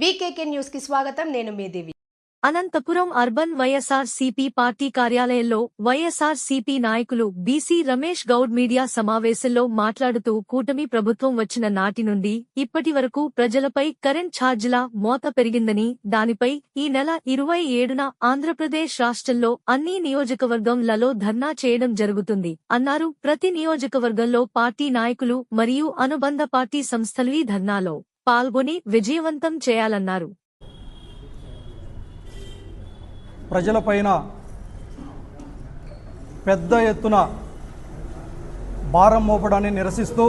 వీకేకే న్యూస్కి స్వాగతం. నేను మీ Devi Anantapur urban YSR CP party కార్యాలయంలో వైఎస్ఆర్ సిపి నాయకులు బీసీ రమేష్ గౌడ్ మీడియా సమావేశంలో మాట్లాడుతూ కూటమి ప్రభుత్వం వచ్చిన నాటి నుండి ఇప్పటి వరకు ప్రజలపై కరెంట్ ఛార్జీల మోత పెరిగిందని దానిపై ఈ నెల ఇరవై ఏడున ఆంధ్రప్రదేశ్ రాష్ట్రంలో అన్ని నియోజకవర్గంలలో ధర్నా చేయడం జరుగుతుంది అన్నారు. ప్రతి నియోజకవర్గంలో పార్టీ నాయకులు మరియు అనుబంధ పార్టీ సంస్థలు ఈ ధర్నాలో పాల్గొని విజయవంతం చేయాలన్నారు. ప్రజలపైన పెద్ద ఎత్తున భారం మోపడాన్ని నిరసిస్తూ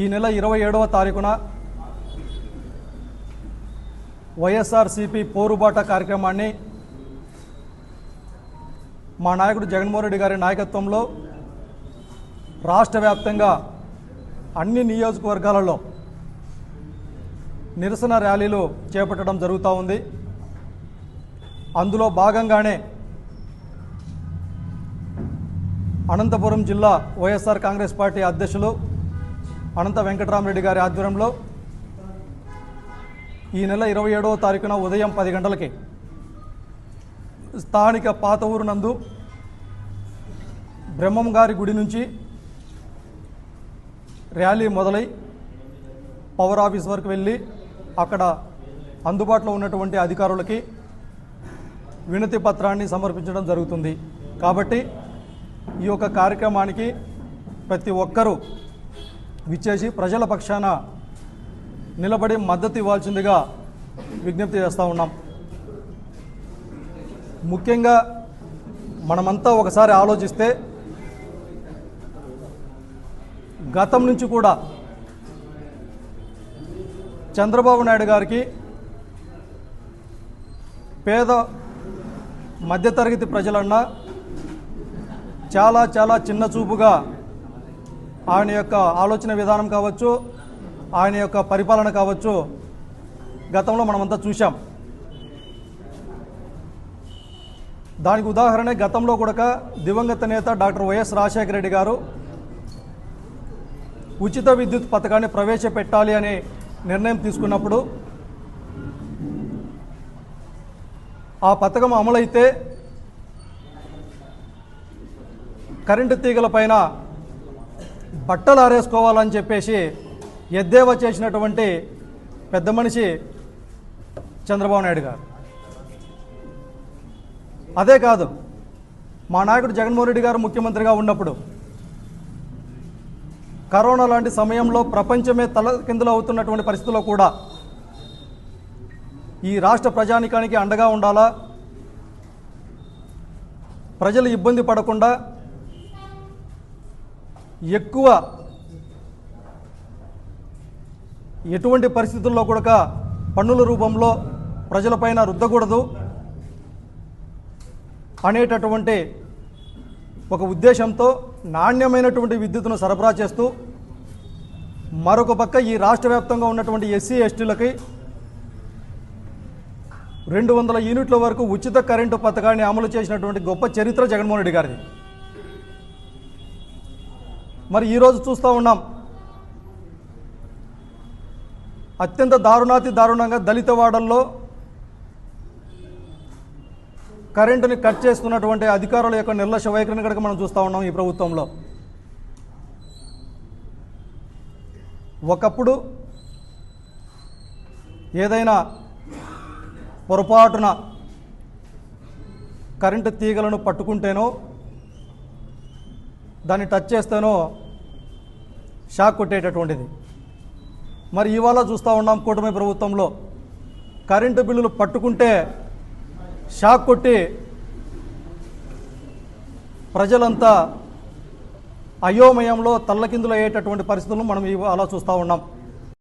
ఈ నెల ఇరవై ఏడవ తారీఖున వైఎస్ఆర్సిపి పోరుబాట కార్యక్రమాన్ని మా నాయకుడు జగన్మోహన్ రెడ్డి గారి నాయకత్వంలో రాష్ట్ర వ్యాప్తంగా అన్ని నియోజకవర్గాలలో నిరసన ర్యాలీలు చేపట్టడం జరుగుతూ ఉంది. అందులో భాగంగానే అనంతపురం జిల్లా వైఎస్ఆర్ కాంగ్రెస్ పార్టీ అధ్యక్షులు అనంత వెంకటరామరెడ్డి గారి ఆధ్వర్యంలో ఈ నెల ఇరవై ఏడవ తారీఖున ఉదయం పది గంటలకి స్థానిక పాత ఊరు నందు బ్రహ్మం గారి గుడి నుంచి ర్యాలీ మొదలై పవర్ ఆఫీస్ వరకు వెళ్ళి అక్కడ అందుబాటులో ఉన్నటువంటి అధికారులకి వినతి పత్రాన్ని సమర్పించడం జరుగుతుంది. కాబట్టి ఈ యొక్క కార్యక్రమానికి ప్రతి ఒక్కరూ విచ్చేసి ప్రజల పక్షాన నిలబడి మద్దతు ఇవ్వాల్సిందిగా విజ్ఞప్తి చేస్తూ ఉన్నాం. ముఖ్యంగా మనమంతా ఒకసారి ఆలోచిస్తే గతం నుంచి కూడా చంద్రబాబు నాయుడు గారికి పేద మధ్యతరగతి ప్రజలన్నా చాలా చాలా చిన్న చూపుగా ఆయన యొక్క ఆలోచన విధానం కావచ్చు ఆయన యొక్క పరిపాలన కావచ్చు గతంలో మనమంతా చూశాం. దానికి ఉదాహరణ గతంలో కూడా దివంగత నేత డాక్టర్ వైఎస్ రాజశేఖర రెడ్డి గారు ఉచిత విద్యుత్ పథకాన్ని ప్రవేశపెట్టాలి అనే నిర్ణయం తీసుకున్నప్పుడు ఆ పథకం అమలైతే కరెంటు తీగల పైన బట్టలు ఆరేసుకోవాలని చెప్పేసి ఎద్దేవా చేసినటువంటి పెద్ద మనిషి చంద్రబాబు నాయుడు గారు. అదే కాదు మా నాయకుడు జగన్మోహన్ రెడ్డి గారు ముఖ్యమంత్రిగా ఉన్నప్పుడు కరోనా లాంటి సమయంలో ప్రపంచమే తల కిందులు అవుతున్నటువంటి పరిస్థితుల్లో కూడా ఈ రాష్ట్ర ప్రజానికానికి అండగా ఉండాలా? ప్రజలు ఇబ్బంది పడకుండా ఎక్కువ ఎటువంటి పరిస్థితుల్లో కూడా పన్నుల రూపంలో ప్రజలపైన రుద్దకూడదు అనేటటువంటి ఒక ఉద్దేశంతో నాణ్యమైనటువంటి విద్యుత్తును సరఫరా చేస్తూ మరొక పక్క ఈ రాష్ట్ర వ్యాప్తంగా ఉన్నటువంటి ఎస్సీ ఎస్టీలకి రెండు వందల యూనిట్ల వరకు ఉచిత కరెంటు పథకాన్ని అమలు చేసినటువంటి గొప్ప చరిత్ర జగన్మోహన్ రెడ్డి గారిది. మరి ఈరోజు చూస్తూ ఉన్నాం. అత్యంత దారుణాతి దారుణంగా దళిత వాడల్లో కరెంటుని కట్ చేస్తున్నటువంటి అధికారుల యొక్క నిర్లక్ష్య వైఖరిని కనుక మనం చూస్తూ ఉన్నాం ఈ ప్రభుత్వంలో. ఒకప్పుడు ఏదైనా పొరపాటున కరెంటు తీగలను పట్టుకుంటేనో దాన్ని టచ్ చేస్తేనో షాక్ కొట్టేటటువంటిది. మరి ఇవాళ చూస్తూ ఉన్నాం కూటమి ప్రభుత్వంలో కరెంటు బిల్లులు పట్టుకుంటే షాక్ కొట్టి ప్రజలంతా అయోమయంలో తల్లకిందులు అయ్యేటటువంటి పరిస్థితులను మనం ఇవాళ చూస్తూ ఉన్నాం.